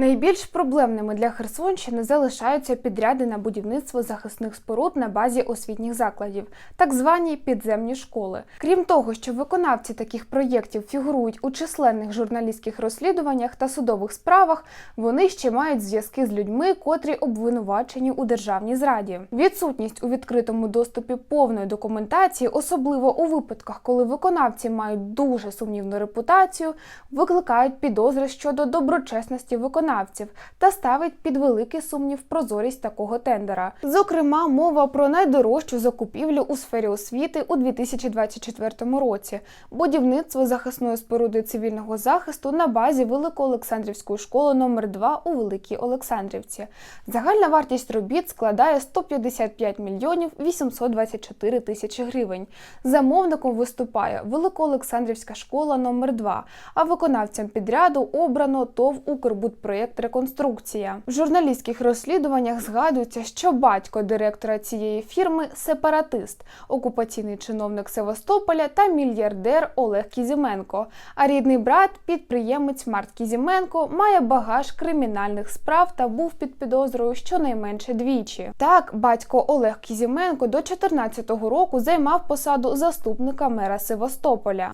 Найбільш проблемними для Херсонщини залишаються підряди на будівництво захисних споруд на базі освітніх закладів, так звані підземні школи. Крім того, що виконавці таких проєктів фігурують у численних журналістських розслідуваннях та судових справах, вони ще мають зв'язки з людьми, котрі обвинувачені у державній зраді. Відсутність у відкритому доступі повної документації, особливо у випадках, коли виконавці мають дуже сумнівну репутацію, викликають підозри щодо доброчесності виконавців та ставить під великий сумнів прозорість такого тендера. Зокрема, мова про найдорожчу закупівлю у сфері освіти у 2024 році будівництво захисної споруди цивільного захисту на базі Великоолександрівської школи номер 2 у Великій Олександрівці. Загальна вартість робіт складає 155 мільйонів 824 тисячі гривень. Замовником виступає Великоолександрівська школа номер 2 а виконавцям підряду обрано ТОВ «Укрбудпроєкт Реконструкція». В журналістських розслідуваннях згадується, що батько директора цієї фірми сепаратист, окупаційний чиновник Севастополя та мільярдер Олег Кізіменко. А рідний брат, підприємець Март Кізіменко, має багаж кримінальних справ та був під підозрою щонайменше двічі. Так, батько Олег Кізіменко до 2014 року займав посаду заступника мера Севастополя.